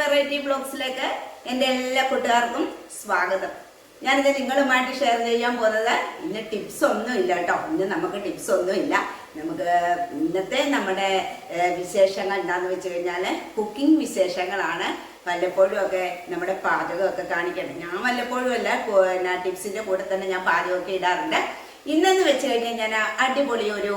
Variety ബ്ലോഗ്സിലേക്ക് എന്റെ എല്ലാ കൂട്ടുകാർക്കും സ്വാഗതം. ഞാനിത് നിങ്ങളുമായിട്ട് ഷെയർ ചെയ്യാൻ പോകുന്നത് ഇന്ന് ടിപ്സ് ഒന്നും ഇല്ല കേട്ടോ. ഇന്ന് നമുക്ക് ടിപ്സ് ഒന്നും ഇല്ല. നമുക്ക് ഇന്നത്തെ നമ്മുടെ വിശേഷങ്ങൾ എന്താന്ന് വെച്ച് കഴിഞ്ഞാൽ കുക്കിംഗ് വിശേഷങ്ങളാണ്. വല്ലപ്പോഴും ഒക്കെ നമ്മുടെ പാചകമൊക്കെ കാണിക്കണം ഞാൻ വല്ലപ്പോഴും അല്ല പിന്നെ ടിപ്സിന്റെ കൂടെ തന്നെ ഞാൻ പാചകമൊക്കെ ഇടാറുണ്ട്. ഇന്നെന്ന് വെച്ച് കഴിഞ്ഞാൽ ഞാൻ അടിപൊളി ഒരു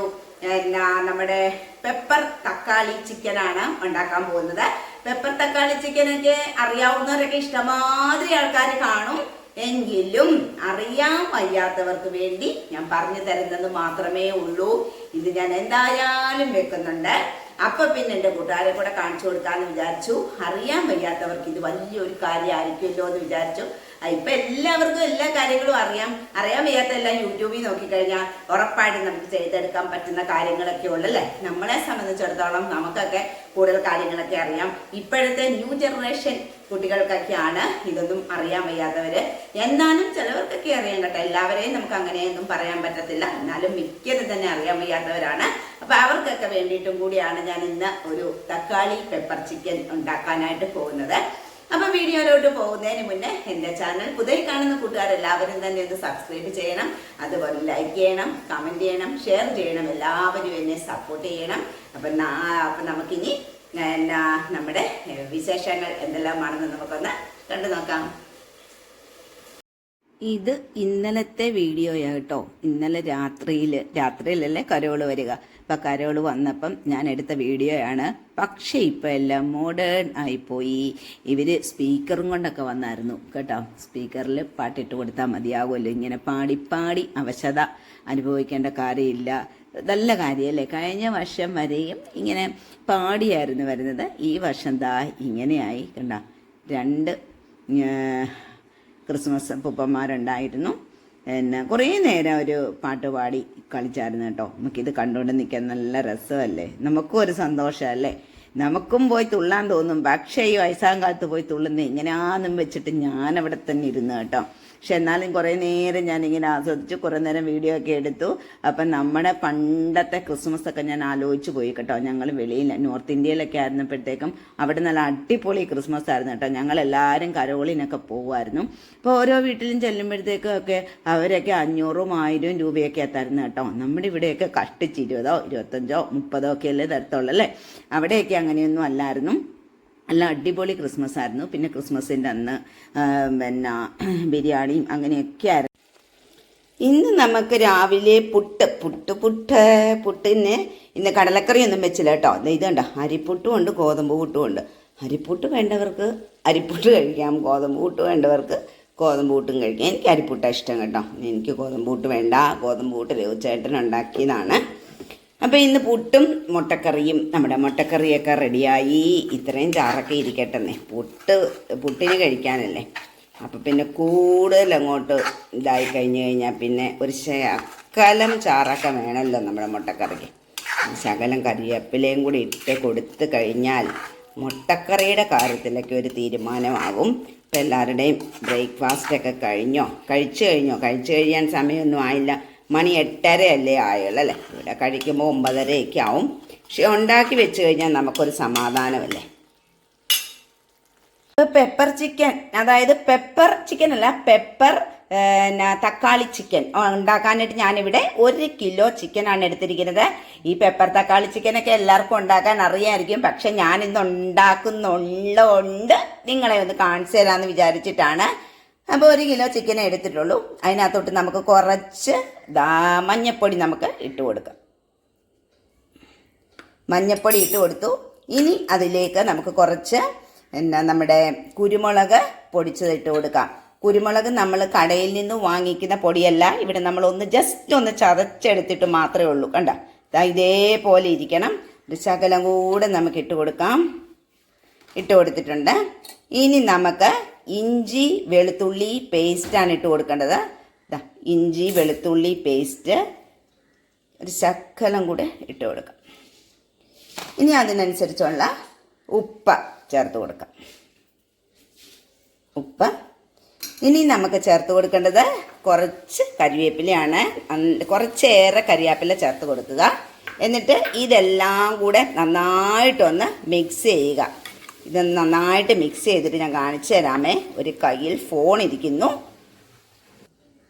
നമ്മുടെ പെപ്പർ തക്കാളി ചിക്കനാണ് ഉണ്ടാക്കാൻ പോകുന്നത്. പെപ്പർ തക്കാളി ചിക്കനൊക്കെ അറിയാവുന്നവരൊക്കെ ഇഷ്ടമാതിരി ആൾക്കാർ കാണും. എങ്കിലും അറിയാൻ വയ്യാത്തവർക്ക് വേണ്ടി ഞാൻ പറഞ്ഞു തരുന്നത് മാത്രമേ ഉള്ളൂ. ഇത് ഞാൻ എന്തായാലും വെക്കുന്നുണ്ട്. അപ്പൊ പിന്നെ എന്റെ കൂട്ടുകാരെ കൂടെ കാണിച്ചു കൊടുക്കാന്ന് വിചാരിച്ചു. അറിയാൻ വയ്യാത്തവർക്ക് ഇത് വലിയൊരു കാര്യമായിരിക്കുമല്ലോ എന്ന് വിചാരിച്ചു. ഇപ്പൊ എല്ലാവർക്കും എല്ലാ കാര്യങ്ങളും അറിയാം. അറിയാൻ വയ്യാത്ത എല്ലാം യൂട്യൂബിൽ നോക്കിക്കഴിഞ്ഞാൽ ഉറപ്പായിട്ടും നമുക്ക് ചെയ്തെടുക്കാൻ പറ്റുന്ന കാര്യങ്ങളൊക്കെ ഉള്ളല്ലേ നമ്മളെ സംബന്ധിച്ചിടത്തോളം നമുക്കൊക്കെ കൂടുതൽ കാര്യങ്ങളൊക്കെ അറിയാം. ഇപ്പോഴത്തെ ന്യൂ ജനറേഷൻ കുട്ടികൾക്കൊക്കെയാണ് ഇതൊന്നും അറിയാൻ വയ്യാത്തവര്. എന്നാലും ചിലവർക്കൊക്കെ അറിയാൻ കേട്ടോ. എല്ലാവരെയും നമുക്ക് അങ്ങനെയൊന്നും പറയാൻ പറ്റത്തില്ല. എന്നാലും മിക്കത് തന്നെ അറിയാൻ വയ്യാത്തവരാണ്. അപ്പൊ അവർക്കൊക്കെ വേണ്ടിയിട്ടും കൂടിയാണ് ഞാൻ ഇന്ന് ഒരു തക്കാളി പെപ്പർ ചിക്കൻ ഉണ്ടാക്കാനായിട്ട് പോകുന്നത്. അപ്പൊ വീഡിയോയിലോട്ട് പോകുന്നതിന് മുന്നേ എന്റെ ചാനൽ പുതിയ കാണുന്ന കൂട്ടുകാരെല്ലാവരും തന്നെ ഒന്ന് സബ്സ്ക്രൈബ് ചെയ്യണം. അതുപോലെ ലൈക്ക് ചെയ്യണം കമന്റ് ചെയ്യണം ഷെയർ ചെയ്യണം. എല്ലാവരും എന്നെ സപ്പോർട്ട് ചെയ്യണം. അപ്പൊ അപ്പൊ നമുക്കിനി എന്നാ നമ്മുടെ വിശേഷങ്ങൾ എന്തെല്ലാമാണെന്ന് നമുക്കൊന്ന് കണ്ടു നോക്കാം. ഇത് ഇന്നലത്തെ വീഡിയോയാട്ടോ ഇന്നലെ രാത്രിയിൽ രാത്രിയിലല്ലേ കരോൾ വരിക. അപ്പം കരോൾ വന്നപ്പം ഞാൻ എടുത്ത വീഡിയോയാണ്. പക്ഷേ ഇപ്പം എല്ലാം മോഡേൺ ആയിപ്പോയി. ഇവർ സ്പീക്കറും കൊണ്ടൊക്കെ വന്നായിരുന്നു. കേട്ടോ? സ്പീക്കറിൽ പാട്ടിട്ട് കൊടുത്താൽ മതിയാകുമല്ലോ ഇങ്ങനെ പാടി അവശത അനുഭവിക്കേണ്ട കാര്യമില്ല. നല്ല കാര്യമല്ലേ? കഴിഞ്ഞ വർഷം വരെയും ഇങ്ങനെ പാടിയായിരുന്നു വരുന്നത്. ഈ വർഷം ദാ ഇങ്ങനെയായി. കണ്ട? രണ്ട് ക്രിസ്മസ് പൂപ്പന്മാരുണ്ടായിരുന്നു. പിന്നെ കുറേ നേരം ഒരു പാട്ട് പാടി കളിച്ചായിരുന്നു കേട്ടോ. നമുക്കിത് കണ്ടുകൊണ്ട് നിൽക്കാൻ നല്ല രസമല്ലേ? നമുക്കും ഒരു സന്തോഷമല്ലേ? നമുക്കും പോയി തുള്ളാൻ തോന്നും. പക്ഷേ ഈ വയസ്സാം കാലത്ത് പോയി തുള്ളുന്ന ഇങ്ങനെയാന്നും വെച്ചിട്ട് ഞാൻ അവിടെ തന്നെ ഇരുന്നു കേട്ടോ. പക്ഷെ എന്നാലും കുറേ നേരം ഞാനിങ്ങനെ ആസ്വദിച്ചു കുറേ നേരം വീഡിയോ ഒക്കെ എടുത്തു. അപ്പം നമ്മുടെ പണ്ടത്തെ ക്രിസ്മസ് ഒക്കെ ഞാൻ ആലോചിച്ച് പോയി കേട്ടോ. ഞങ്ങൾ വെളിയിൽ നോർത്ത് ഇന്ത്യയിലൊക്കെ ആയിരുന്നപ്പോഴത്തേക്കും അവിടെ നല്ല അടിപൊളി ക്രിസ്മസ് ആയിരുന്നു കേട്ടോ. ഞങ്ങൾ എല്ലാവരും കരോളിനൊക്കെ പോകുമായിരുന്നു അപ്പോൾ ഓരോ വീട്ടിലും ചെല്ലുമ്പോഴത്തേക്കും ഒക്കെ അവരൊക്കെ അഞ്ഞൂറും ആയിരം രൂപയൊക്കെ തരുന്നത് കേട്ടോ. നമ്മുടെ ഇവിടെയൊക്കെ കഷ്ടിച്ച് ഇരുപതോ ഇരുപത്തഞ്ചോ മുപ്പതോ ഒക്കെ അല്ലേ തരത്തുള്ളൂ അല്ലേ? അവിടെയൊക്കെ അങ്ങനെയൊന്നും അല്ലായിരുന്നു. നല്ല അടിപൊളി ക്രിസ്മസ് ആയിരുന്നു. പിന്നെ ക്രിസ്മസിന്റെ അന്ന് പിന്നെ ബിരിയാണിയും അങ്ങനെയൊക്കെ ആയിരുന്നു. ഇന്ന് നമുക്ക് രാവിലെ പുട്ട് പുട്ട് പുട്ട് പുട്ടിന് ഇന്ന് കടലക്കറിയൊന്നും വെച്ചില്ല കേട്ടോ. ഇത് കണ്ടോ? അരിപ്പുട്ടും ഉണ്ട് ഗോതമ്പ് പുട്ടും ഉണ്ട്. അരിപ്പുട്ട് വേണ്ടവർക്ക് അരിപ്പുട്ട് കഴിക്കാം ഗോതമ്പ് പുട്ട് വേണ്ടവർക്ക് ഗോതമ്പ് പുട്ടും കഴിക്കാം. എനിക്ക് അരിപ്പുട്ടാണ് ഇഷ്ടം കേട്ടോ. എനിക്ക് ഗോതമ്പ് പുട്ട് വേണ്ട. ഗോതമ്പ് പുട്ട് രഘുചേട്ടൻ ഉണ്ടാക്കിയതാണ്. അപ്പോൾ ഇന്ന് പുട്ടും മുട്ടക്കറിയും നമ്മുടെ മുട്ടക്കറിയൊക്കെ റെഡിയായി. ഇത്രയും ചാറൊക്കെ ഇരിക്കട്ടെന്നേ. പുട്ട് പുട്ടിന് കഴിക്കാനല്ലേ. അപ്പോൾ പിന്നെ കൂടുതൽ അങ്ങോട്ട് ഇതായി കഴിഞ്ഞ് കഴിഞ്ഞാൽ പിന്നെ ഒരു ശകലം ചാറൊക്കെ വേണമല്ലോ നമ്മുടെ മുട്ടക്കറിക്ക്. ശകലം കറിവേപ്പിലയും കൂടി ഇട്ട് കൊടുത്തു കഴിഞ്ഞാൽ മുട്ടക്കറിയുടെ കാര്യത്തിലൊക്കെ ഒരു തീരുമാനമാകും. ഇപ്പം എല്ലാവരുടെയും ബ്രേക്ക്ഫാസ്റ്റൊക്കെ കഴിഞ്ഞോ? കഴിച്ചു കഴിഞ്ഞോ? കഴിച്ചു കഴിയാൻ സമയമൊന്നും ആയില്ല. മണി എട്ടരയല്ലേ ആയുള്ളല്ലേ ഇവിടെ കഴിക്കുമ്പോൾ ഒമ്പതരയൊക്കെ ആവും പക്ഷെ ഉണ്ടാക്കി വെച്ച് കഴിഞ്ഞാൽ നമുക്കൊരു സമാധാനമല്ലേ? പെപ്പർ ചിക്കൻ അതായത് പെപ്പർ ചിക്കൻ അല്ല പെപ്പർ തക്കാളി ചിക്കൻ ഉണ്ടാക്കാനായിട്ട് ഞാനിവിടെ ഒരു കിലോ ചിക്കനാണ് എടുത്തിരിക്കുന്നത്. ഈ പെപ്പർ തക്കാളി ചിക്കനൊക്കെ എല്ലാവർക്കും ഉണ്ടാക്കാൻ അറിയാമായിരിക്കും പക്ഷെ ഞാനിന്ന് ഉണ്ടാക്കുന്നുള്ളതുകൊണ്ട് നിങ്ങളെ ഒന്ന് കാണിച്ചു തരാമെന്ന് വിചാരിച്ചിട്ടാണ് അപ്പോൾ ഒരു കിലോ ചിക്കനെ എടുത്തിട്ടുള്ളൂ. അതിനകത്തോട്ട് നമുക്ക് കുറച്ച് മഞ്ഞപ്പൊടി നമുക്ക് ഇട്ട് കൊടുക്കാം. മഞ്ഞപ്പൊടി ഇട്ട് കൊടുത്തു. ഇനി അതിലേക്ക് നമുക്ക് കുറച്ച് എന്നാ നമ്മുടെ കുരുമുളക് പൊടിച്ചത് ഇട്ട് കൊടുക്കാം. കുരുമുളക് നമ്മൾ കടയിൽ നിന്ന് വാങ്ങിക്കുന്ന പൊടിയല്ല. ഇവിടെ നമ്മൾ ഒന്ന് ജസ്റ്റ് ഒന്ന് ചതച്ചെടുത്തിട്ട് മാത്രമേ ഉള്ളൂ. കണ്ട? ഇതേപോലെ ഇരിക്കണം. ഒരു ശകലം കൂടെ നമുക്ക് ഇട്ട് കൊടുക്കാം. ഇട്ട് കൊടുത്തിട്ടുണ്ട്. ഇനി നമുക്ക് ഇഞ്ചി വെളുത്തുള്ളി പേസ്റ്റാണ് ഇട്ട് കൊടുക്കേണ്ടത്. ഇഞ്ചി വെളുത്തുള്ളി പേസ്റ്റ് ഒരു ശക്കലം കൂടെ ഇട്ട് കൊടുക്കാം. ഇനി അതിനനുസരിച്ചുള്ള ഉപ്പ് ചേർത്ത് കൊടുക്കാം. ഉപ്പ്. ഇനി നമുക്ക് ചേർത്ത് കൊടുക്കേണ്ടത് കുറച്ച് കരിവേപ്പിലയാണ്. കുറച്ചേറെ കരിവേപ്പില ചേർത്ത് കൊടുക്കുക. എന്നിട്ട് ഇതെല്ലാം കൂടെ നന്നായിട്ടൊന്ന് മിക്സ് ചെയ്യുക. ഇത് നന്നായിട്ട് മിക്സ് ചെയ്തിട്ട് ഞാൻ കാണിച്ചു തരാമേ. ഒരു കയ്യിൽ ഫോൺ ഇരിക്കുന്നു.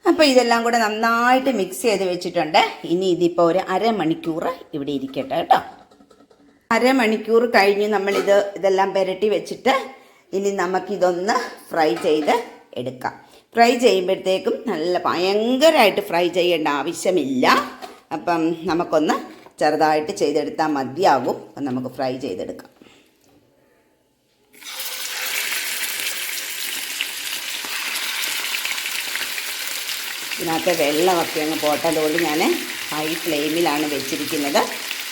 അപ്പോൾ ഇതെല്ലാം കൂടെ നന്നായിട്ട് മിക്സ് ചെയ്ത് വെച്ചിട്ടുണ്ട്. ഇനി ഇതിപ്പോൾ ഒരു അരമണിക്കൂർ ഇവിടെ ഇരിക്കട്ടെ കേട്ടോ. അരമണിക്കൂർ കഴിഞ്ഞ് നമ്മളിത് ഇതെല്ലാം പുരട്ടി വെച്ചിട്ട് ഇനി നമുക്കിതൊന്ന് ഫ്രൈ ചെയ്ത് എടുക്കാം. ഫ്രൈ ചെയ്യുമ്പോഴത്തേക്കും നല്ല ഭയങ്കരമായിട്ട് ഫ്രൈ ചെയ്യേണ്ട ആവശ്യമില്ല. അപ്പം നമുക്കൊന്ന് ചെറുതായിട്ട് ചെയ്തെടുത്താൽ മതിയാകും നമുക്ക് ഫ്രൈ ചെയ്തെടുക്കാം. ഇതിനകത്ത് വെള്ളമൊക്കെ അങ്ങ് പോട്ടതുകൊണ്ട് ഞാൻ ഹൈ ഫ്ലെയിമിലാണ് വെച്ചിരിക്കുന്നത്.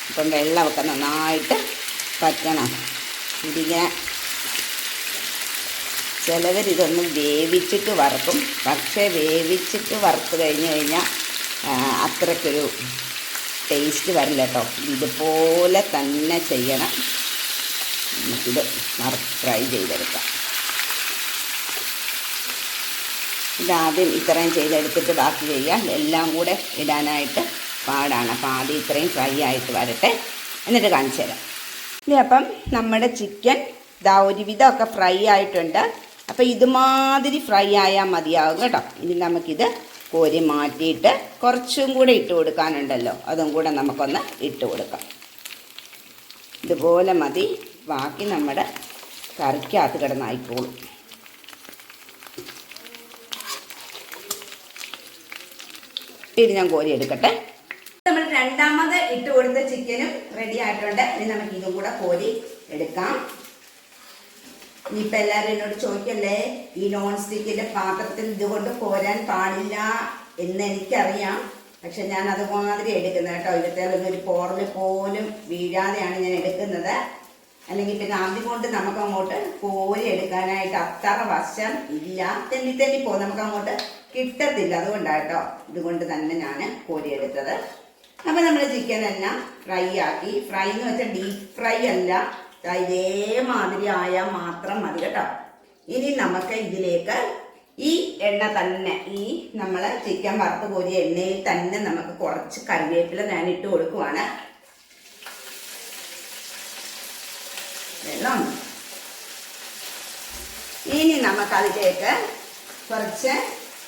അപ്പം വെള്ളമൊക്കെ നന്നായിട്ട് പറ്റണം. ഇതിങ്ങനെ ചിലവരിതൊന്നും വേവിച്ചിട്ട് വറുക്കും. പക്ഷേ വേവിച്ചിട്ട് വറുത്ത് കഴിഞ്ഞ് കഴിഞ്ഞാൽ അത്രയ്ക്കൊരു ടേസ്റ്റ് വരില്ല കേട്ടോ. ഇതുപോലെ തന്നെ ചെയ്യണം. നമുക്കിത് ഫ്രൈ ചെയ്തെടുക്കാം. ഇതാദ്യം ഇത്രയും ചെയ്തെടുത്തിട്ട് ബാക്കി ചെയ്യാം എല്ലാം കൂടെ ഇടാനായിട്ട് പാടാണ്. അപ്പോൾ ആദ്യം ഇത്രയും ഫ്രൈ ആയിട്ട് വരട്ടെ. എന്നിട്ട് കാണിച്ചു തരാം. ഇനി അപ്പം നമ്മുടെ ചിക്കൻ ഇതാ ഒരുവിധമൊക്കെ ഫ്രൈ ആയിട്ടുണ്ട്. അപ്പോൾ ഇതുമാതിരി ഫ്രൈ ആയാൽ മതിയാകും കേട്ടോ. ഇനി നമുക്കിത് കോരി മാറ്റിയിട്ട് കുറച്ചും കൂടെ ഇട്ട് കൊടുക്കാനുണ്ടല്ലോ. അതും കൂടെ നമുക്കൊന്ന് ഇട്ട് കൊടുക്കാം. ഇതുപോലെ മതി. ബാക്കി നമ്മുടെ കറിക്കകത്ത് കിടന്നായിക്കോളും ഇത് ഞാൻ കോരി എടുക്കട്ടെ. നമ്മൾ രണ്ടാമത് ഇട്ട് കൊടുത്ത ചിക്കനും റെഡി ആയിട്ടുണ്ട്. ഇനി നമുക്ക് ഇതും കൂടെ കോരി എടുക്കാം. ഇനിയിപ്പോൾ എല്ലാവരും എന്നോട് ചോദിക്കല്ലേ ഈ നോൺ സ്റ്റിക്കിന്റെ പാത്രത്തിൽ ഇതുകൊണ്ട് കോരാൻ പാടില്ല എന്ന് എനിക്കറിയാം. പക്ഷെ ഞാൻ അതുമാതിരി എടുക്കുന്നത് കേട്ടോ. ഇവിടുത്തെ ഒരു പോറൽ പോലും വീഴാതെയാണ് ഞാൻ എടുക്കുന്നത്. അല്ലെങ്കിൽ പിന്നെ ആദ്യം കൊണ്ട് നമുക്ക് അങ്ങോട്ട് കോരി എടുക്കാനായിട്ട് അത്ര വശം ഇല്ല. തെന്നി തെന്നി പോകും നമുക്ക് അങ്ങോട്ട് കിട്ടത്തില്ല. അതുകൊണ്ടാട്ടോ ഇതുകൊണ്ട് തന്നെ ഞാൻ കോരി എടുത്തത് അപ്പൊ നമ്മൾ ചിക്കൻ എല്ലാം ഫ്രൈ ആക്കി. ഫ്രൈ എന്ന് വെച്ചാൽ ഡീപ് ഫ്രൈ അല്ല. ഇതേമാതിരി ആയാൽ മാത്രം മതി കേട്ടോ. ഇനി നമുക്ക് ഇതിലേക്ക് ഈ എണ്ണ തന്നെ ഈ നമ്മൾ ചിക്കൻ വറുത്ത് കോരിയ എണ്ണയിൽ തന്നെ നമുക്ക് കുറച്ച് കറിവേപ്പില ഞാൻ ഇട്ട് കൊടുക്കുവാണ്. വെള്ളം. ഇനി നമുക്ക് അതിലേക്ക് കുറച്ച്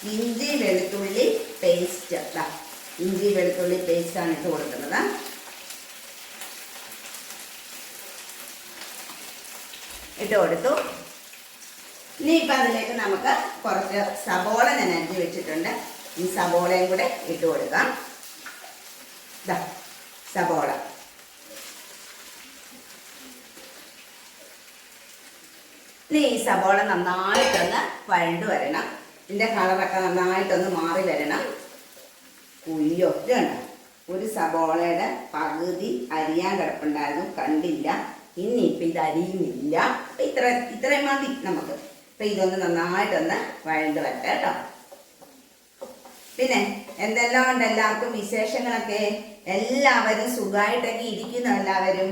ഇഞ്ചി വെളുത്തുള്ളി പേസ്റ്റ് അതാ ഇഞ്ചി വെളുത്തുള്ളി പേസ്റ്റാണ് ഇട്ട് കൊടുക്കുന്നത്. ഇട്ട് കൊടുത്തു. ഇനി ഇപ്പം അതിലേക്ക് നമുക്ക് കുറച്ച് സബോള ഞാൻ വെച്ചിട്ടുണ്ട്. ഈ സബോളയും കൂടെ ഇട്ട് കൊടുക്കാം. സബോള. ഇനി ഈ സബോള നന്നായിട്ടൊന്ന് വഴണ്ടു വരണം. ഇതിന്റെ കളറൊക്കെ നന്നായിട്ടൊന്ന് മാറി വരണം. ഉയ്യോ ഇത് കണ്ടോ? ഒരു സബോളയുടെ പകുതി അരിയാൻ കിടപ്പുണ്ടായിരുന്നു കണ്ടില്ല. ഇനിയിപ്പോൾ ഇത് അരിയുന്നില്ല. അപ്പം ഇത്ര ഇത്രയും മതി നമുക്ക്. അപ്പം ഇതൊന്ന് നന്നായിട്ടൊന്ന് വഴണ്ട് വരട്ടെ കേട്ടോ. പിന്നെ എന്തെല്ലാം ഉണ്ട് എല്ലാവർക്കും വിശേഷങ്ങളൊക്കെ? എല്ലാവരും സുഖമായിട്ടൊക്കെ ഇരിക്കുന്നു എല്ലാവരും.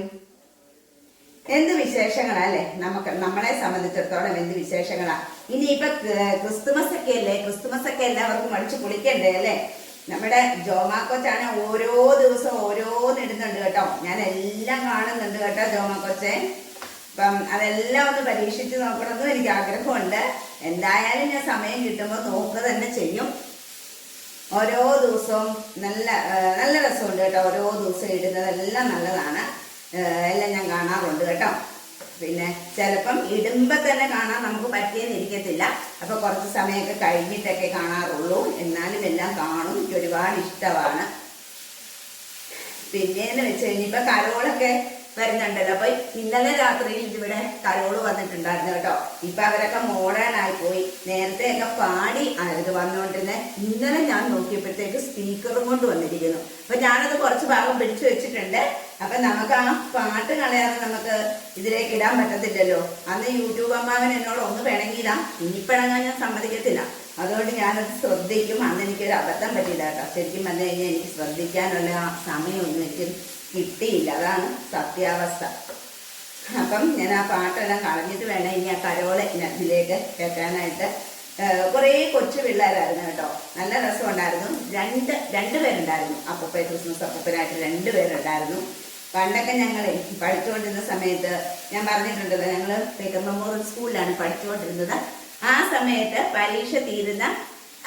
എന്ത് വിശേഷങ്ങളാ അല്ലേ? നമുക്ക് നമ്മളെ സംബന്ധിച്ചിടത്തോളം എന്ത് വിശേഷങ്ങളാ? ഇനിയിപ്പൊ ക്രിസ്തുമസ് ഒക്കെ അല്ലേ? ക്രിസ്തുമസ് ഒക്കെ എല്ലാവർക്കും അടിച്ചു കുളിക്കണ്ടേ അല്ലേ? നമ്മുടെ ജോമാക്കൊച്ചാണ് ഓരോ ദിവസം ഓരോന്നിടുന്നുണ്ട് കേട്ടോ. ഞാൻ എല്ലാം കാണുന്നുണ്ട് കേട്ടോ ജോമാക്കൊച്ചെ അപ്പം അതെല്ലാം ഒന്ന് പരീക്ഷിച്ച് നോക്കണമെന്നും എനിക്ക് ആഗ്രഹമുണ്ട്. എന്തായാലും ഞാൻ സമയം കിട്ടുമ്പോൾ നോക്കുക തന്നെ ചെയ്യും. ഓരോ ദിവസവും നല്ല നല്ല രസമുണ്ട് കേട്ടോ. ഓരോ ദിവസം ഇടുന്നതെല്ലാം നല്ലതാണ്. എല്ലാം ഞാൻ കാണാറുണ്ട് കേട്ടോ. പിന്നെ ചിലപ്പം ഇടുമ്പോൾ തന്നെ കാണാൻ നമുക്ക് പറ്റിയെന്ന് ഇരിക്കത്തില്ല. അപ്പോൾ കുറച്ച് സമയമൊക്കെ കഴിഞ്ഞിട്ടൊക്കെ കാണാറുള്ളൂ. എന്നാലും എല്ലാം കാണും. എനിക്ക് ഒരുപാട് ഇഷ്ടമാണ്. പിന്നെന്ന് വെച്ച് കഴിഞ്ഞപ്പോൾ കരോളൊക്കെ വരുന്നുണ്ടല്ലോ. അപ്പൊ ഇന്നലെ രാത്രിയിൽ ഇവിടെ കരോൾ വന്നിട്ടുണ്ടായിരുന്നു കേട്ടോ. ഇപ്പൊ അവരൊക്കെ മോഡേൺ ആയി പോയി. നേരത്തെ ഒക്കെ പാടി ആയത് വന്നുകൊണ്ടിരുന്നത് ഇന്നലെ ഞാൻ നോക്കിയപ്പോഴത്തേക്ക് സ്പീക്കറും കൊണ്ട് വന്നിരിക്കുന്നു. അപ്പൊ ഞാനത് കുറച്ച് ഭാഗം പിടിച്ചു വെച്ചിട്ടുണ്ട്. അപ്പൊ നമുക്ക് ആ പാട്ട് കളയാതെ നമുക്ക് ഇതിലേക്ക് ഇടാൻ പറ്റത്തില്ലല്ലോ. അന്ന് യൂട്യൂബ് അമ്മാവൻ എന്നോട് ഒന്ന് പിണങ്ങിയിടാം ഇനിപ്പിണങ്ങാൻ ഞാൻ സമ്മതിക്കത്തില്ല. അതുകൊണ്ട് ഞാനത് ശ്രദ്ധിക്കും. അന്ന് എനിക്കൊരു അബദ്ധം പറ്റില്ല കേട്ടോ. ശരിക്കും പറഞ്ഞു കഴിഞ്ഞാൽ എനിക്ക് ശ്രദ്ധിക്കാനുള്ള ആ സമയമൊന്നും എനിക്ക് കിട്ടിയില്ല. അതാണ് സത്യാവസ്ഥ. അപ്പം ഞാൻ ആ പാട്ടെല്ലാം കളഞ്ഞിട്ട് വേണം ഇനി ആ കരോളെ ഇതിലേക്ക് കേൾക്കാനായിട്ട്. കുറേ കൊച്ചു പിള്ളേരായിരുന്നു കേട്ടോ. നല്ല രസമുണ്ടായിരുന്നു. രണ്ട് രണ്ട് പേരുണ്ടായിരുന്നു. ക്രിസ്മസ് അപ്പൂപ്പനായിട്ട് രണ്ട് പേരുണ്ടായിരുന്നു. പണ്ടൊക്കെ ഞങ്ങൾ പഠിച്ചുകൊണ്ടിരുന്ന സമയത്ത് ഞാൻ പറഞ്ഞിട്ടുണ്ടല്ലോ ഞങ്ങൾ മെമ്മോറിയൽ സ്കൂളിലാണ് പഠിച്ചുകൊണ്ടിരുന്നത്. ആ സമയത്ത് പരീക്ഷ തീരുന്ന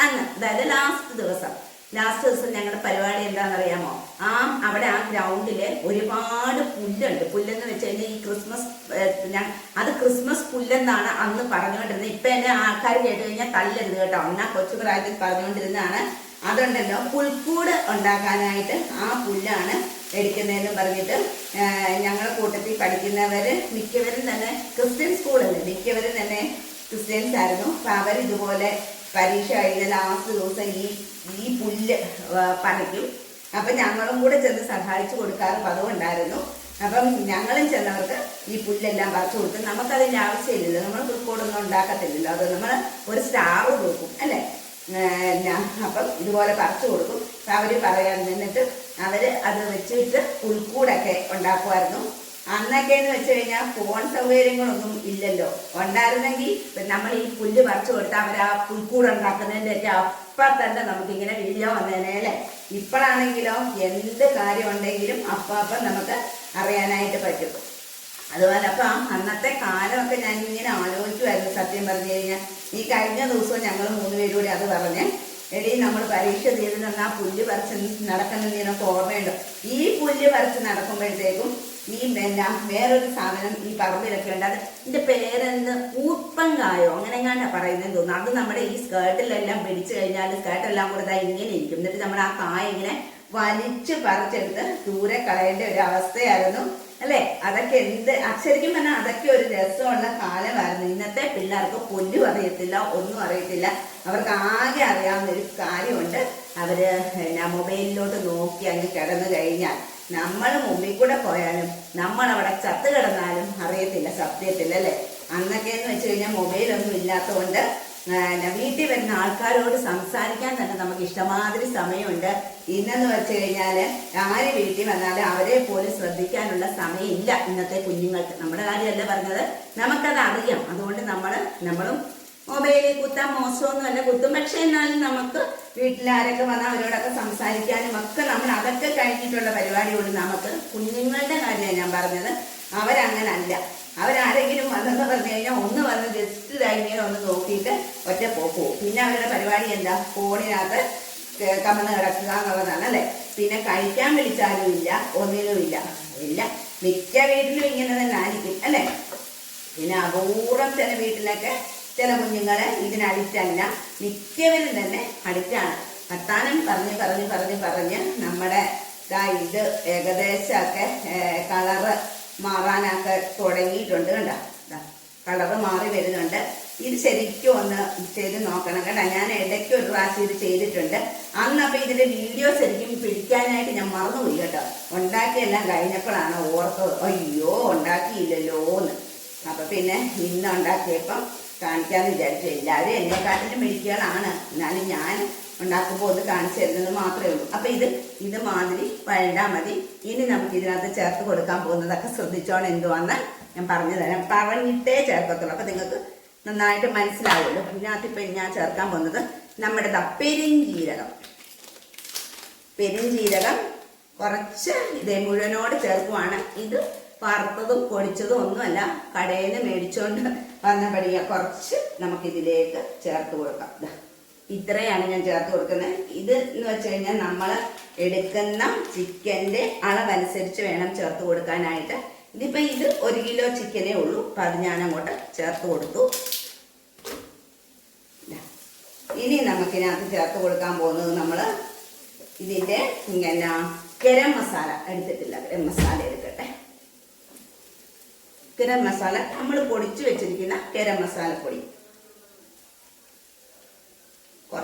അന്ന് അതായത് ലാസ്റ്റ് ദിവസം. ലാസ്റ്റ് ദിവസം ഞങ്ങളുടെ പരിപാടി എന്താണെന്നറിയാമോ? ആ അവിടെ ആ ഗ്രൗണ്ടിൽ ഒരുപാട് പുല്ലുണ്ട്. പുല്ലെന്ന് വെച്ച് കഴിഞ്ഞാൽ ഈ ക്രിസ്മസ് ഞാൻ അത് ക്രിസ്മസ് പുല്ലെന്നാണ് അന്ന് പറഞ്ഞുകൊണ്ടിരുന്നത്. ഇപ്പൊ എന്നെ ആൾക്കാർ കേട്ട് കഴിഞ്ഞാൽ തല്ലരുത് കേട്ടോ. അന്നാ കൊച്ചു പ്രായത്തിൽ പറഞ്ഞുകൊണ്ടിരുന്നതാണ്. അതുണ്ടല്ലോ പുൽക്കൂട് ഉണ്ടാക്കാനായിട്ട് ആ പുല്ലാണ് എടുക്കുന്നതെന്ന് പറഞ്ഞിട്ട് ഞങ്ങളുടെ കൂട്ടത്തിൽ പഠിക്കുന്നവർ മിക്കവരും തന്നെ ക്രിസ്ത്യൻ സ്കൂളല്ലേ മിക്കവരും തന്നെ ക്രിസ്ത്യൻസ് ആയിരുന്നു. അപ്പം അവർ ഇതുപോലെ പരീക്ഷ കഴിഞ്ഞ ലാസ്റ്റ് ദിവസം ഈ ഈ പുല്ല് പറിക്കും. അപ്പം ഞങ്ങളും കൂടെ ചെന്ന് സഹായിച്ചു കൊടുക്കാറ് പതിവുണ്ടായിരുന്നു അപ്പം ഞങ്ങളും ചെന്നവർക്ക് ഈ പുല്ലെല്ലാം പറിച്ചു കൊടുത്ത് നമുക്കതിന്റെ ആവശ്യമില്ലല്ലോ. നമ്മൾ കുറിക്കോടൊന്നും ഉണ്ടാക്കത്തില്ലല്ലോ. അത് നമ്മൾ ഒരു സ്റ്റാർ കൊടുക്കും അല്ലേ? അപ്പം ഇതുപോലെ പറിച്ചു കൊടുക്കും. അവർ പറയാൻ നിന്നിട്ട് അവർ അത് വെച്ചിട്ട് പുൽക്കൂടൊക്കെ ഉണ്ടാക്കുമായിരുന്നു. അന്നൊക്കെ എന്ന് വെച്ച് കഴിഞ്ഞാൽ ഫോൺ സൗകര്യങ്ങളൊന്നും ഇല്ലല്ലോ. ഉണ്ടായിരുന്നെങ്കിൽ നമ്മൾ ഈ പുല്ല് പറിച്ചു കൊടുത്താൽ അവർ ആ പുൽക്കൂട് ഉണ്ടാക്കുന്നതിന്റെ ഒക്കെ അപ്പം തന്നെ നമുക്ക് ഇങ്ങനെ വീഡിയോ വന്നേനെ അല്ലേ? ഇപ്പോഴാണെങ്കിലോ എന്ത് കാര്യം ഉണ്ടെങ്കിലും അപ്പം അപ്പം നമുക്ക് അറിയാനായിട്ട് പറ്റും. അതുപോലെ അപ്പൊ അന്നത്തെ കാലമൊക്കെ ഞാൻ ഇങ്ങനെ ആലോചിക്കുമായിരുന്നു സത്യം പറഞ്ഞു കഴിഞ്ഞാൽ ഈ കഴിഞ്ഞ ദിവസവും ഞങ്ങൾ മൂന്നുപേരും കൂടി അത് പറഞ്ഞ് എടി നമ്മൾ പരീക്ഷ തീരുന്ന ആ പുല്ല് പറിച്ച് നടക്കുന്നത് നിനക്ക് ഓർമ്മയുണ്ടോ. ഈ പുല്ല് പറിച്ച് നടക്കുമ്പോഴത്തേക്കും ഈ പിന്നെ വേറൊരു സാധനം ഈ പറമ്പിലൊക്കെ ഉണ്ട്. അത് ഇതിന്റെ പേരെന്ത്? ഊപ്പങ്കായോ? അങ്ങനെ എങ്ങാണ്ടാ പറയുന്നത് തോന്നുന്നു. അത് നമ്മുടെ ഈ സ്കേർട്ടിലെല്ലാം പിടിച്ചു കഴിഞ്ഞാൽ സ്കേർട്ടെല്ലാം കൂടെ ഇങ്ങനെ ഇരിക്കും. എന്നിട്ട് നമ്മുടെ ആ കായ ഇങ്ങനെ വലിച്ചു പറിച്ചെടുത്ത് ദൂരെ കളയേണ്ട ഒരു അവസ്ഥയായിരുന്നു. അല്ലെ? അതൊക്കെ എന്ത്? ശരിക്കും പറഞ്ഞാൽ അതൊക്കെ ഒരു രസമുള്ള കാലമായിരുന്നു. ഇന്നത്തെ പിള്ളേർക്ക് പൊന്നും അറിയത്തില്ല ഒന്നും അറിയത്തില്ല. അവർക്ക് ആകെ അറിയാവുന്ന ഒരു കാര്യമുണ്ട്. അവർ എന്നാ മൊബൈലിലോട്ട് നോക്കി അങ്ങ് കിടന്നു കഴിഞ്ഞാൽ നമ്മൾ മുമ്പിൽ കൂടെ പോയാലും നമ്മൾ അവിടെ ചത്ത് കിടന്നാലും അറിയത്തില്ല സത്യത്തിൽ അല്ലേ അന്നൊക്കെ എന്ന് വെച്ച് കഴിഞ്ഞാൽ മൊബൈലൊന്നും ഇല്ലാത്തതുകൊണ്ട് വീട്ടിൽ വരുന്ന ആൾക്കാരോട് സംസാരിക്കാൻ തന്നെ നമുക്ക് ഇഷ്ടമാതിരി സമയമുണ്ട്. ഇന്നെന്ന് വെച്ച് കഴിഞ്ഞാൽ ആര് വീട്ടിൽ വന്നാലും അവരെ പോലും ശ്രദ്ധിക്കാനുള്ള സമയമില്ല ഇന്നത്തെ കുഞ്ഞുങ്ങൾക്ക്. നമ്മുടെ കാര്യമല്ല പറഞ്ഞത്? നമുക്കത് അറിയാം. അതുകൊണ്ട് നമ്മൾ നമ്മളും മൊബൈലിൽ കുത്താൻ മോശമൊന്നും അല്ല കുത്തും. പക്ഷെ എന്നാലും നമുക്ക് വീട്ടിൽ ആരൊക്കെ വന്നാൽ അവരോടൊക്കെ സംസാരിക്കാനും ഒക്കെ നമ്മൾ അതൊക്കെ കഴിഞ്ഞിട്ടുള്ള പരിപാടിയോട് നമുക്ക് കുഞ്ഞുങ്ങളുടെ കാര്യമാണ് ഞാൻ പറഞ്ഞത്. അവരങ്ങനല്ല. അവരാരെങ്കിലും വന്നെന്ന് പറഞ്ഞു കഴിഞ്ഞാൽ ഒന്ന് വന്ന് ജസ്റ്റ് ഇങ്ങനെ ഒന്ന് നോക്കിയിട്ട് ഒറ്റ പോകും പിന്നെ അവരുടെ പരിപാടി എന്താ? ഫോണിനകത്ത് കമന്ന് കിടക്കുക എന്നുള്ളതാണ് അല്ലേ? പിന്നെ കഴിക്കാൻ വിളിച്ചാലും ഇല്ല ഒന്നിനും ഇല്ല. ഇല്ല. മിക്ക വീട്ടിലും ഇങ്ങനെ തന്നെ ആയിരിക്കും അല്ലേ? പിന്നെ അപൂർവം ചില വീട്ടിലൊക്കെ ചില കുഞ്ഞുങ്ങളെ ഇതിനടിച്ചല്ല മിക്കവരും തന്നെ അടിച്ചാണ് വർത്താനം പറഞ്ഞ് പറഞ്ഞ് പറഞ്ഞ് പറഞ്ഞ് നമ്മുടെ ഇത് ഏകദേശമൊക്കെ കളറ് മാറാനൊക്കെ തുടങ്ങിയിട്ടുണ്ട് കണ്ടോ? കളറ് മാറി വരുന്നുണ്ട്. ഇത് ശരിക്കും ഒന്ന് ചെയ്ത് നോക്കണം കേട്ടോ ഞാൻ ഇടയ്ക്ക് ഒരു പ്രാവശ്യം ഇത് ചെയ്തിട്ടുണ്ട്. അന്ന് അന്നപ്പോൾ ഇതിന്റെ വീഡിയോ ശരിക്കും പിടിക്കാനായിട്ട് ഞാൻ മറന്നുപോയി കേട്ടോ. ഉണ്ടാക്കിയെല്ലാം കഴിഞ്ഞപ്പോഴാണ് ഓർത്തത് അയ്യോ ഉണ്ടാക്കിയില്ലല്ലോ എന്ന്. അപ്പം പിന്നെ ഇന്ന് ഉണ്ടാക്കിയപ്പം കാണിക്കാമെന്ന് വിചാരിച്ചു. എല്ലാവരും എന്നെക്കാട്ടിലും മിടിക്കുകളാണ് എന്നാലും ഞാൻ ഉണ്ടാക്കുമ്പോൾ ഒന്ന് കാണിച്ചു തരുന്നത് മാത്രമേ ഉള്ളൂ. അപ്പൊ ഇത് ഇത് മാതിരി വഴണ്ടാ മതി. ഇനി നമുക്ക് ഇതിനകത്ത് ചേർത്ത് കൊടുക്കാൻ പോകുന്നതൊക്കെ ശ്രദ്ധിച്ചോണം എന്തുവാന്ന് ഞാൻ പറഞ്ഞു തരാം. പറഞ്ഞിട്ടേ ചേർക്കത്തുള്ളൂ. അപ്പൊ നിങ്ങൾക്ക് നന്നായിട്ട് മനസ്സിലാവുമല്ലോ. ഇതിനകത്ത് ഇപ്പൊ ഞാൻ ചേർക്കാൻ പോകുന്നത് നമ്മുടെ പെരിഞ്ജീരകം പെരിഞ്ജീരകം കുറച്ച് ഇതേ മുഴുവനോട് ചേർക്കുവാണ്. ഇത് വറുത്തതും പൊടിച്ചതും ഒന്നുമല്ല കടയിൽ നിന്ന് മേടിച്ചോണ്ട് വന്ന പടിയ കുറച്ച് നമുക്കിതിലേക്ക് ചേർത്ത് കൊടുക്കാം. ഇത്രയാണ് ഞാൻ ചേർത്ത് കൊടുക്കുന്നത്. ഇത് എന്ന് വെച്ച് കഴിഞ്ഞാൽ നമ്മൾ എടുക്കുന്ന ചിക്കന്റെ അളവനുസരിച്ച് വേണം ചേർത്ത് കൊടുക്കാനായിട്ട്. ഇതിപ്പോ ഇത് ഒരു കിലോ ചിക്കനേ ഉള്ളൂ. അപ്പൊ അത് ഞാൻ അങ്ങോട്ട് ചേർത്ത് കൊടുത്തു. ഇനി നമുക്കിനകത്ത് ചേർത്ത് കൊടുക്കാൻ പോകുന്നത് നമ്മൾ ഇതിന്റെ ഇങ്ങനെ ഗരം മസാല എടുത്തിട്ടില്ല. ഗരം മസാല എടുക്കട്ടെ. ഗരം മസാല നമ്മൾ പൊടിച്ചു വെച്ചിരിക്കുന്ന ഗരം മസാല പൊടി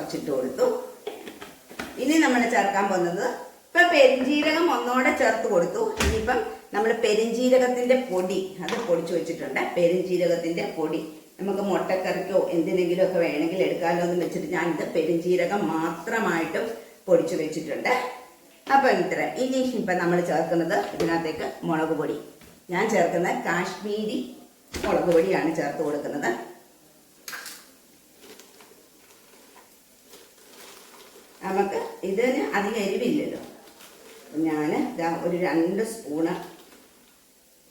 കുറച്ചിട്ട് കൊടുത്തു. ഇനി നമ്മൾ ചേർക്കാൻ പോകുന്നത് ഇപ്പൊ പെരിഞ്ജീരകം ഒന്നോടെ ചേർത്ത് കൊടുത്തു. ഇനിയിപ്പം നമ്മൾ പെരിഞ്ജീരകത്തിന്റെ പൊടി അത് പൊടിച്ചു വെച്ചിട്ടുണ്ട്. പെരിഞ്ജീരകത്തിന്റെ പൊടി. നമുക്ക് മുട്ടക്കറിക്കോ എന്തിനെങ്കിലും ഒക്കെ വേണമെങ്കിൽ എടുക്കാമല്ലോ എന്ന് വെച്ചിട്ട് ഞാനിത് പെരിഞ്ജീരകം മാത്രമായിട്ടും പൊടിച്ചു വെച്ചിട്ടുണ്ട്. അപ്പൊ ഇത്ര. ഇനി ഇപ്പൊ നമ്മൾ ചേർക്കുന്നത് ഇതിനകത്തേക്ക് മുളക് പൊടി. ഞാൻ ചേർക്കുന്ന കാശ്മീരി മുളക് പൊടിയാണ് ചേർത്ത് കൊടുക്കുന്നത്. നമുക്ക് ഇതിന് അധികം എരിവില്ലല്ലോ. ഞാൻ ഇതാ ഒരു രണ്ട് സ്പൂണ്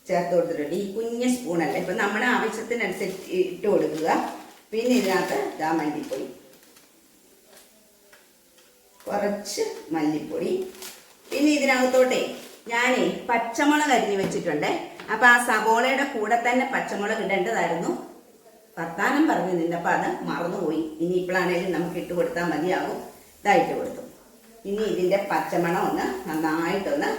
ചേർത്ത് കൊടുത്തിട്ടുണ്ട്. ഈ കുഞ്ഞ സ്പൂണല്ല. ഇപ്പം നമ്മുടെ ആവശ്യത്തിനനുസരിച്ച് ഇട്ട് കൊടുക്കുക. പിന്നെ ഇതിനകത്ത് ഇതാ മല്ലിപ്പൊടി. കുറച്ച് മല്ലിപ്പൊടി. പിന്നെ ഇതിനകത്തോട്ടെ ഞാനേ പച്ചമുളക് അരിഞ്ഞ് വെച്ചിട്ടുണ്ട്. അപ്പം ആ സവോളയുടെ കൂടെ തന്നെ പച്ചമുളക് ഇടേണ്ടതായിരുന്നു. വർത്താനം പറഞ്ഞു നിന്നപ്പോൾ അത് മറന്നുപോയി. ഇനി ഇപ്പോഴാണേലും നമുക്ക് ഇട്ട് കൊടുത്താൽ മതിയാകും ഇതായിട്ട് കൊടുത്തു. ഇനി ഇതിന്റെ പച്ചമണം ഒന്ന് നന്നായിട്ടൊന്ന്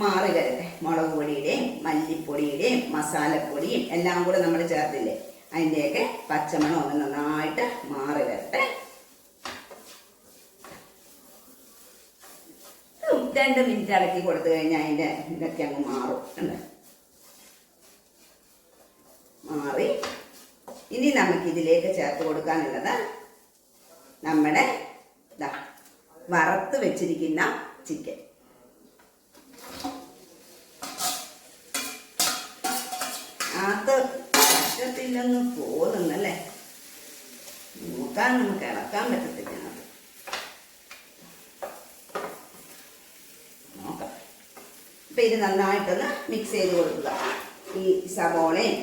മാറി വരട്ടെ. മുളക് പൊടിയുടെയും മല്ലിപ്പൊടിയുടെയും മസാലപ്പൊടിയും എല്ലാം കൂടെ നമ്മൾ ചേർത്തില്ലേ? അതിന്റെയൊക്കെ പച്ചമണം ഒന്ന് നന്നായിട്ട് മാറി വരട്ടെ. രണ്ട് മിനിറ്റ് ഇളക്കി കൊടുത്തു കഴിഞ്ഞാൽ അതിന്റെ ഇതൊക്കെ അങ്ങ് മാറും. മാറി. ഇനി നമുക്ക് ഇതിലേക്ക് ചേർത്ത് കൊടുക്കാനുള്ളത് നമ്മുടെ ദാ വറുത്ത് വെച്ചിരിക്കുന്ന ചിക്കൻ അത് പറ്റത്തില്ലെന്ന് തോന്നുന്നല്ലേ? നോക്കാൻ നമുക്ക് ഇളക്കാൻ പറ്റത്തില്ല അത്. ഇത് നന്നായിട്ടൊന്ന് മിക്സ് ചെയ്ത് കൊടുക്കുക. ഈ സബോളയും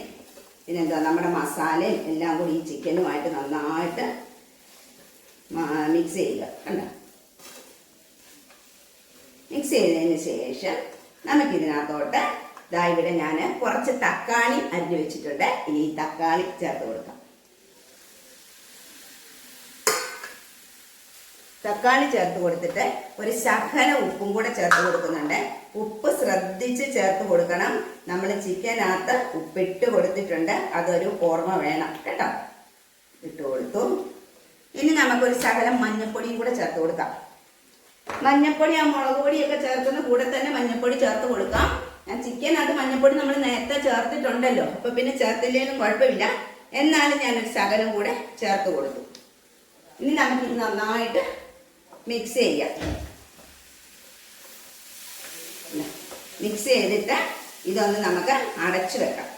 പിന്നെന്താ നമ്മുടെ മസാലയും എല്ലാം കൂടി ഈ ചിക്കനുമായിട്ട് നന്നായിട്ട് മിക്സ് ചെയ്യുക. കണ്ടോ? ചെയ്തതിന് ശേഷം നമുക്കിതിനകത്തോട്ട് ഇതാ ഇവിടെ ഞാൻ കുറച്ച് തക്കാളി അരിഞ്ഞു വെച്ചിട്ടുണ്ട്. ഇനി ഈ തക്കാളി ചേർത്ത് കൊടുക്കാം. തക്കാളി ചേർത്ത് കൊടുത്തിട്ട് ഒരു ശകല ഉപ്പും കൂടെ ചേർത്ത് കൊടുക്കുന്നുണ്ട്. ഉപ്പ് ശ്രദ്ധിച്ച് ചേർത്ത് കൊടുക്കണം. നമ്മൾ ചിക്കനകത്ത് ഉപ്പിട്ട് കൊടുത്തിട്ടുണ്ട്. അതൊരു ഓർമ്മ വേണം കേട്ടോ. ഇട്ട് കൊടുത്തു. ഇനി നമുക്കൊരു ശകലം മഞ്ഞൾപ്പൊടിയും കൂടെ ചേർത്ത് കൊടുക്കാം. മഞ്ഞപ്പൊടി ആ മുളക് പൊടിയൊക്കെ ചേർക്കുന്ന കൂടെ തന്നെ മഞ്ഞപ്പൊടി ചേർത്ത് കൊടുക്കാം. ഞാൻ ചിക്കനകത്ത് മഞ്ഞപ്പൊടി നമ്മൾ നേരത്തെ ചേർത്തിട്ടുണ്ടല്ലോ. അപ്പൊ പിന്നെ ചേർത്തില്ലേലും കുഴപ്പമില്ല. എന്നാലും ഞാനൊരു ശകലം കൂടെ ചേർത്ത് കൊടുത്തു. ഇനി നമുക്ക് നന്നായിട്ട് മിക്സ് ചെയ്യാം. മിക്സ് ചെയ്തിട്ട് ഇതൊന്ന് നമുക്ക് അടച്ചു വെക്കാം.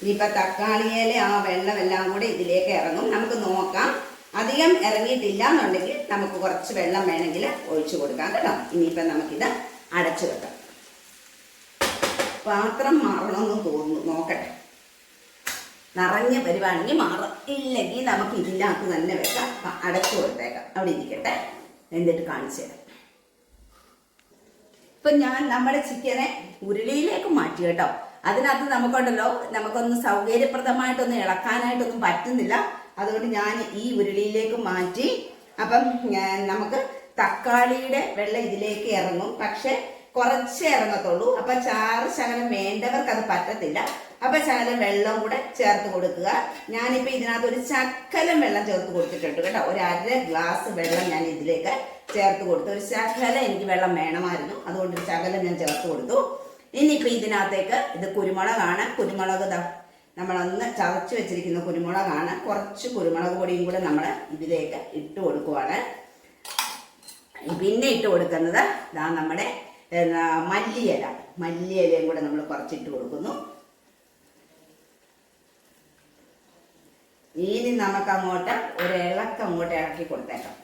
ഇനിയിപ്പോൾ തക്കാളിയിലെ ആ വെള്ളമെല്ലാം കൂടെ ഇതിലേക്ക് ഇറങ്ങും. നമുക്ക് നോക്കാം. അധികം ഇറങ്ങിയിട്ടില്ല എന്നുണ്ടെങ്കിൽ നമുക്ക് കുറച്ച് വെള്ളം വേണമെങ്കിൽ ഒഴിച്ചു കൊടുക്കാം കേട്ടോ. ഇനിയിപ്പം നമുക്കിത് അടച്ചു വെക്കാം. പാത്രം മാറണമെന്ന് തോന്നുന്നു. നോക്കട്ടെ. നിറഞ്ഞ് വരുവാണെങ്കിൽ മാറും. ഇല്ലെങ്കിൽ നമുക്ക് ഇതിനകത്ത് തന്നെ വെക്കാം. അടച്ചു കൊടുത്തേക്കാം. അവിടെ ഇരിക്കട്ടെ. എന്നിട്ട് കാണിച്ചു തരാം. ഇപ്പൊ ഞാൻ നമ്മുടെ ചിക്കനെ ഉരുളിയിലേക്ക് മാറ്റി കേട്ടോ. അതിനകത്ത് നമുക്കുണ്ടല്ലോ നമുക്കൊന്ന് സൗകര്യപ്രദമായിട്ടൊന്നും ഇളക്കാനായിട്ടൊന്നും പറ്റുന്നില്ല. അതുകൊണ്ട് ഞാൻ ഈ ഉരുളിയിലേക്ക് മാറ്റി അപ്പം നമുക്ക് തക്കാളിയുടെ വെള്ളം ഇതിലേക്ക് ഇറങ്ങും. പക്ഷെ കുറച്ചേ ഇറങ്ങത്തുള്ളൂ. അപ്പൊ ചാറ് ശകലം വേണ്ടവർക്ക് അത് പറ്റത്തില്ല. അപ്പൊ ശകലം വെള്ളം കൂടെ ചേർത്ത് കൊടുക്കുക. ഞാനിപ്പോ ഇതിനകത്ത് ഒരു ശക്കലം വെള്ളം ചേർത്ത് കൊടുത്തിട്ടുണ്ട് കേട്ടോ. ഒരു അര ഗ്ലാസ് വെള്ളം ഞാൻ ഇതിലേക്ക് ചേർത്ത് കൊടുത്തു. ഒരു ശകലം എനിക്ക് വെള്ളം വേണമായിരുന്നു. അതുകൊണ്ട് ഒരു ശകലം ഞാൻ ചേർത്ത് കൊടുത്തു. ഇനിയിപ്പോ ഇതിനകത്തേക്ക് ഇത് കുരുമുളകാണ്. കുരുമുളക് നമ്മളൊന്ന് ചതച്ച് വെച്ചിരിക്കുന്ന കുരുമുളകാണ്. കുറച്ച് കുരുമുളക് പൊടിയും കൂടെ നമ്മൾ ഇതിലേക്ക് ഇട്ട് കൊടുക്കുവാണ്. പിന്നെ ഇട്ട് കൊടുക്കുന്നത് ഇതാ നമ്മുടെ മല്ലിയല മല്ലിയില. മല്ലിയിലയും കൂടെ നമ്മൾ കുറച്ചിട്ട് കൊടുക്കുന്നു. ഇനി നമുക്ക് അങ്ങോട്ട് ഒരു ഇളക്കം അങ്ങോട്ട് ഇളക്കി കൊടുത്തേക്കാം.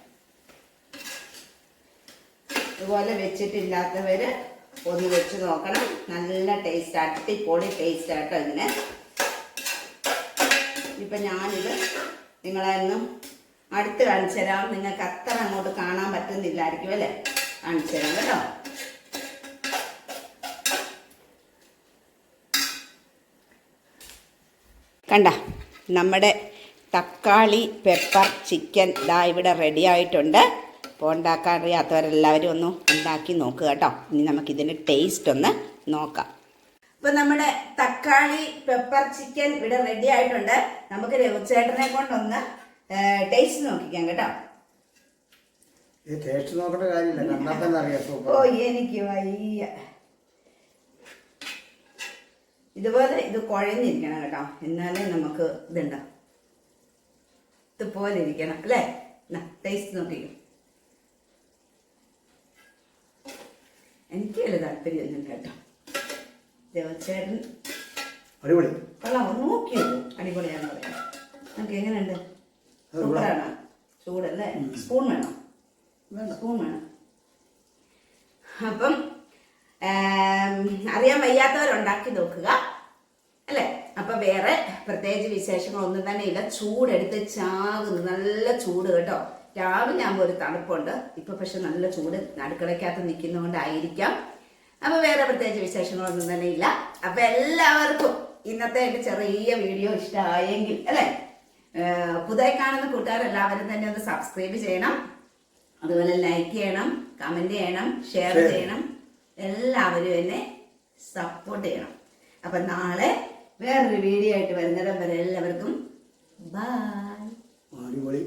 ഇതുപോലെ വെച്ചിട്ടില്ലാത്തവര് ഒന്ന് വെച്ച് നോക്കണം. നല്ല ടേസ്റ്റ് അടിപൊളി ടേസ്റ്റ് ആട്ടോ ഇതിന്. ഇപ്പം ഞാനിത് നിങ്ങളെന്നും അടുത്ത് കാണിച്ചു തരാം. നിങ്ങൾക്ക് അത്ര അങ്ങോട്ട് കാണാൻ പറ്റുന്നില്ലായിരിക്കും അല്ലേ? കാണിച്ചു തരാം കേട്ടോ. കണ്ട നമ്മുടെ തക്കാളി പെപ്പർ ചിക്കൻ ഇതാ ഇവിടെ റെഡി ആയിട്ടുണ്ട്. അപ്പോൾ ഉണ്ടാക്കാൻ അറിയാത്തവരെല്ലാവരും ഒന്ന് ഉണ്ടാക്കി നോക്കുക കേട്ടോ. ഇനി നമുക്കിതിന്റെ ടേസ്റ്റ് ഒന്ന് നോക്കാം. ഇപ്പൊ നമ്മുടെ തക്കാളി പെപ്പർ ചിക്കൻ ഇവിടെ റെഡി ആയിട്ടുണ്ട്. നമുക്ക് രവിചേട്ടനെ കൊണ്ടൊന്ന് ടേസ്റ്റ് നോക്കിക്കാം കേട്ടോ. ടേസ്റ്റ് നോക്കേണ്ട കാര്യമില്ല. ഓ എനിക്ക് വയ്യ. ഇതുപോലെ ഇത് കുഴഞ്ഞിരിക്കണം കേട്ടോ. എന്നാലേ നമുക്ക് ഇതുണ്ട? ഇതുപോലെ ഇരിക്കണം അല്ലേ? ടേസ്റ്റ് നോക്കിക്കും. എനിക്ക് വലിയ താല്പര്യമൊന്നും കേട്ടോ. ദേവച്ചേട്ടൻ. അടിപൊളി. കൊള്ളാമോ നോക്കിയോ അടിപൊളിയാണെന്ന് പറയാം. നമുക്ക് എങ്ങനെയുണ്ട്? അത് കൊള്ളാം. സൂപ്പറാണോ. ചൂടല്ലേ? സ്പൂൺ വേണം. സ്പൂൺ വേണം. അപ്പം അറിയാൻ വയ്യാത്തവരുണ്ടാക്കി നോക്കുക. അല്ലേ? അപ്പൊ വേറെ പ്രത്യേകിച്ച് വിശേഷങ്ങളൊന്നും തന്നെ ഇല്ല. ചൂടെടുത്ത് ചാകുന്നു. നല്ല ചൂട് കേട്ടോ. രാവിലെ ആകുമ്പോൾ ഒരു തണുപ്പുണ്ട്. ഇപ്പൊ പക്ഷെ നല്ല ചൂട്. അടുക്കളയ്ക്കകത്ത് നിൽക്കുന്നതുകൊണ്ടായിരിക്കാം അപ്പൊ വേറെ പ്രത്യേകിച്ച് വിശേഷങ്ങളൊന്നും തന്നെ ഇല്ല. അപ്പൊ എല്ലാവർക്കും ഇന്നത്തെ എന്റെ ചെറിയ വീഡിയോ ഇഷ്ടമായെങ്കിൽ അല്ലേ? പുതായി പുതുതായി കാണുന്ന കൂട്ടുകാരെല്ലാവരും തന്നെ ഒന്ന് സബ്സ്ക്രൈബ് ചെയ്യണം. അതുപോലെ ലൈക്ക് ചെയ്യണം കമന്റ് ചെയ്യണം ഷെയർ ചെയ്യണം. എല്ലാവരും എന്നെ സപ്പോർട്ട് ചെയ്യണം. അപ്പൊ നാളെ വേറൊരു വീഡിയോ ആയിട്ട് വരുന്നിടം വരെ എല്ലാവർക്കും ബൈ അടിപൊളി.